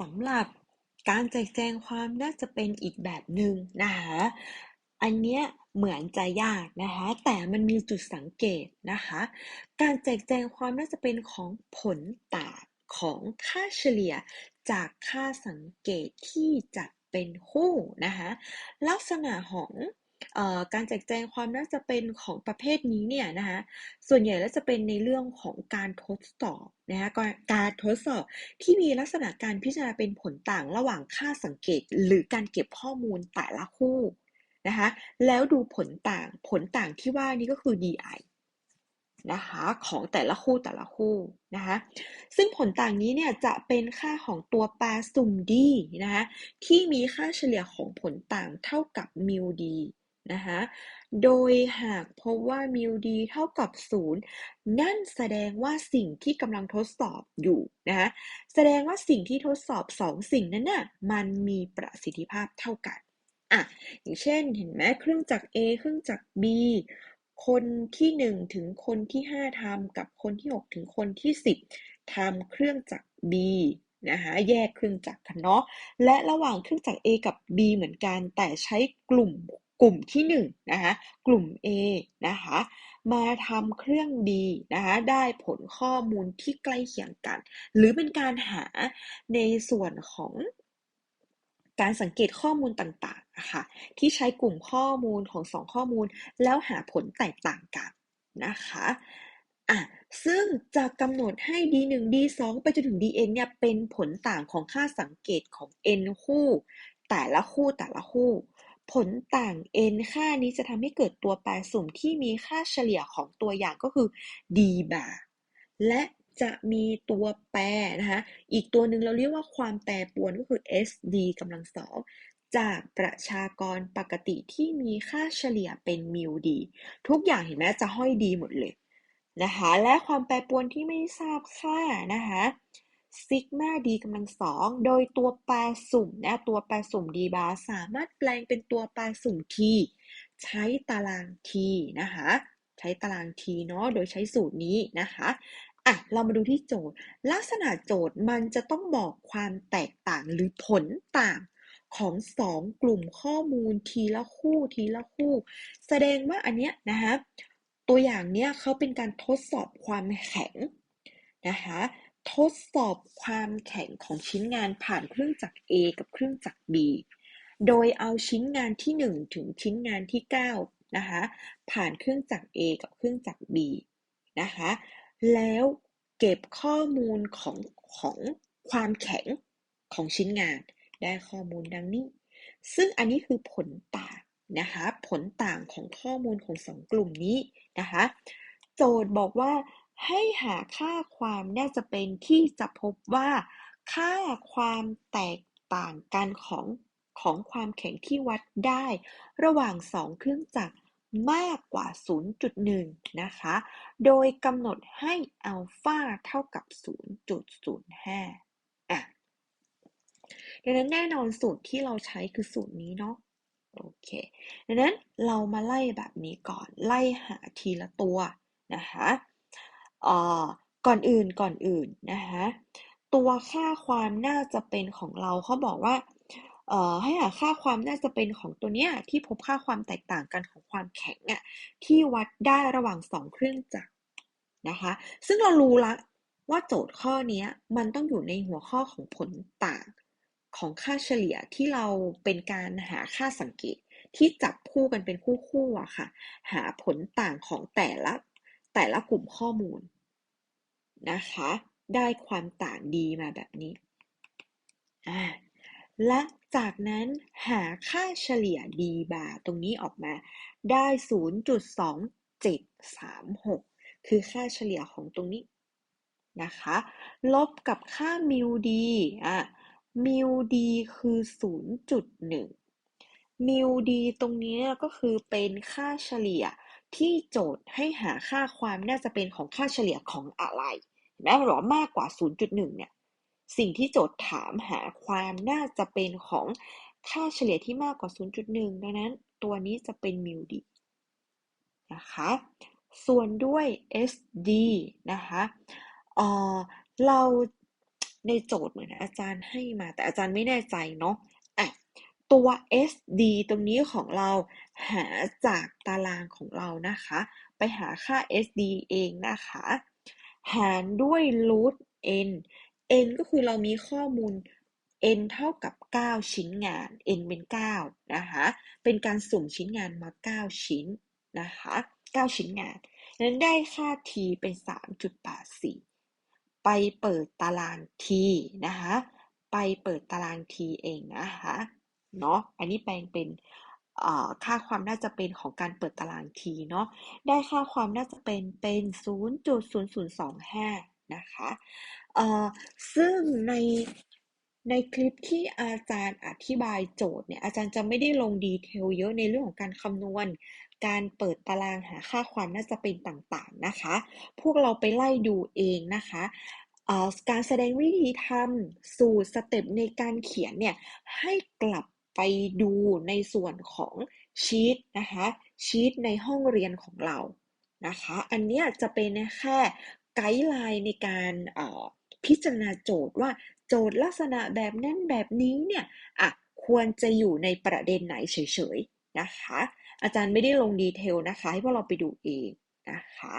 สำหรับการแจกแจงความน่าจะเป็นอีกแบบหนึ่งนะคะอันเนี้ยเหมือนจะยากนะคะแต่มันมีจุดสังเกตนะคะการแจกแจงความน่าจะเป็นของผลต่างของค่าเฉลี่ยจากค่าสังเกตที่จัดเป็นคู่นะคะลักษณะของ การแจกแจงความน่าจะเป็นของประเภทนี้เนี่ยนะคะส่วนใหญ่แล้วจะเป็นในเรื่องของการทดสอบนะคะการทดสอบที่มีลักษณะการพิจารณาเป็นผลต่างระหว่างค่าสังเกต หรือการเก็บข้อมูลแต่ละคู่นะคะแล้วดูผลต่างผลต่างที่ว่านี้ก็คือ DI นะคะของแต่ละคู่แต่ละคู่นะคะซึ่งผลต่างนี้เนี่ยจะเป็นค่าของตัวแปรสุ่ม D นะคะที่มีค่าเฉลี่ยของผลต่างเท่ากับมิว D นะคะ โดยหากพบว่ามิว D เท่ากับ 0 นั่นแสดงว่าสิ่งที่กำลังทดสอบอยู่นะคะแสดงว่าสิ่งที่ทดสอบ 2 สิ่งนั้นน่ะมันมีประสิทธิภาพเท่ากันอะอย่างเช่นเห็นไหมเครื่องจักร A เครื่องจักร B คนที่ 1 ถึงคนที่ 5ทำกับคนที่ 6 ถึงคนที่ 10ทำเครื่องจักร B นะคะแยกเครื่องจักรกันเนาะและระหว่างเครื่องจักร A กับ B เหมือนกัน แต่ใช้กลุ่ม กลุ่มที่1นะคะกลุ่ม A นะคะมาทำเครื่อง B นะคะได้ผลข้อมูลที่ใกล้เคียงกัน หรือเป็นการหาในส่วนของการสังเกตข้อมูลต่างๆนะคะที่ใช้กลุ่มข้อมูลของสองข้อมูล แล้วหาผลแตกต่างกันนะคะอะซึ่งจะกำหนดให้ d1 d2 ไปจนถึง dn เนี่ยเป็นผลต่างของค่าสังเกตของ n คู่ แต่ละคู่แต่ละคู่ ผลต่าง n ค่านี้จะทำให้เกิดตัวแปรสุ่มที่มีค่าเฉลี่ยของตัวอย่างก็คือ d bar และจะมีตัวแปรนะคะอีกตัวหนึ่งเราเรียกว่าความแปรปรวนก็คือ SD กำลังสองจากประชากรปกติที่มีค่าเฉลี่ยเป็นมิวดีทุกอย่างเห็นไหมจะห้อยดีหมดเลยนะคะและความแปรปรวนที่ไม่ทราบค่านะคะ ซิกมาดีกำลังสองโดยตัวแปรสุ่มนะตัวแปรสุ่มดีบาสามารถแปลงเป็นตัวแปรสุ่ม t ใช้ตาราง t นะคะใช้ตาราง t เนาะโดยใช้สูตรนี้นะคะอะเรามาดูที่โจทย์ ลักษณะโจทย์มันจะต้องบอกความแตกต่างหรือผลต่างของสองกลุ่มข้อมูลทีละคู่ทีละคู่ แสดงว่าอันเนี้ยนะคะตัวอย่างเนี้ยเขาเป็นการทดสอบความแข็งนะคะ ทดสอบความแข็งของชิ้นงานผ่านเครื่องจักร A กับเครื่องจักร B โดยเอาชิ้นงานที่ 1 ถึงชิ้นงานที่9นะคะผ่านเครื่องจักร A กับเครื่องจักร B นะคะแล้วเก็บข้อมูลของของความแข็งของชิ้นงานได้ข้อมูลดังนี้ ซึ่งอันนี้คือผลต่างนะคะผลต่างของข้อมูลของสองกลุ่มนี้นะคะโจทย์บอกว่า ให้หาค่าความน่าจะเป็นที่จะพบว่าค่าความแตกต่างกันของของความแข็งที่วัดได้ระหว่างสองเครื่องจักรมากกว่า 0.1 นะคะ โดยกำหนดให้อัลฟาเท่ากับ 0.05 อะ ดังนั้นแน่นอนสูตรที่เราใช้คือสูตรนี้เนาะ โอเค ดังนั้นเรามาไล่แบบนี้ก่อน ไล่หาทีละตัวนะคะ ก่อนอื่นก่อนอื่นนะคะตัวค่าความน่าจะเป็นของเราเขาบอกว่าให้หาค่าความน่าจะเป็นของตัวเนี้ยที่พบค่าความแตกต่างกันของความแข็งอะที่วัดได้ระหว่างสองเครื่องจักรนะคะซึ่งเรารู้ละว่าโจทย์ข้อนี้มันต้องอยู่ในหัวข้อของผลต่างของค่าเฉลี่ยที่เราเป็นการหาค่าสังเกตที่จับคู่กันเป็นคู่คู่อะค่ะ หาผลต่างของแต่ละแต่ละกลุ่มข้อมูล นะคะ ได้ความต่างดีมาแบบนี้และจากนั้นหาค่าเฉลี่ย d บาตรงนี้ออกมาได้ 0.2736 คือค่าเฉลี่ยของตรงนี้นะคะ ลบกับค่ามิวดีอะมิวดีคือ 0.1 มิวดีตรงนี้ก็คือเป็นค่าเฉลี่ยที่โจทย์ให้หาค่าความน่าจะเป็นของค่าเฉลี่ยของอะไร แม้มันบอกมากกว่า 0.1 เนี่ย สิ่งที่โจทย์ถามหาความน่าจะเป็นของค่าเฉลี่ยที่มากกว่า 0.1 ดังนั้น ตัวนี้จะเป็นมิวดีนะคะ ส่วนด้วย SD นะคะเออเราในโจทย์เหมือนอาจารย์ให้มา แต่อาจารย์ไม่แน่ใจเนาะอะตัว SD ตรงนี้ของเราหาจากตารางของเรานะคะ ไปหาค่า SD เองนะคะ หารด้วย root n n ก็คือเรามีข้อมูล n เท่ากับ 9 ชิ้นงาน n เป็น 9 นะคะ เป็นการสุ่มชิ้นงานมา 9 ชิ้นนะคะ 9 ชิ้นงาน นั้นได้ค่า t เป็น 3.84 ไปเปิดตาราง t นะคะ ไปเปิดตาราง t เองนะคะ เนาะ อันนี้แปลงเป็น ค่าความน่าจะเป็นของการเปิดตาราง t เนาะได้ค่าความน่าจะเป็นเป็น 0.0025 นะคะซึ่งในในคลิปที่อาจารย์อธิบายโจทย์เนี่ยอาจารย์จะไม่ได้ลงดีเทลเยอะในเรื่องของการคำนวณ การเปิดตารางหาค่าความน่าจะเป็นต่างๆนะคะ พวกเราไปไล่ดูเองนะคะการแสดงวิธีทำสูตรสเต็ปในการเขียนเนี่ยให้กลับ ไปดูในส่วนของชีตนะคะชีตในห้องเรียนของเรานะคะอันนี้จะเป็นแค่ไกด์ไลน์ในการพิจารณาโจทย์ว่าโจทย์ลักษณะแบบนั้นแบบนี้เนี่ยอะควรจะอยู่ในประเด็นไหนเฉยๆนะคะอาจารย์ไม่ได้ลงดีเทลนะคะ ให้พวกเราไปดูเองนะคะ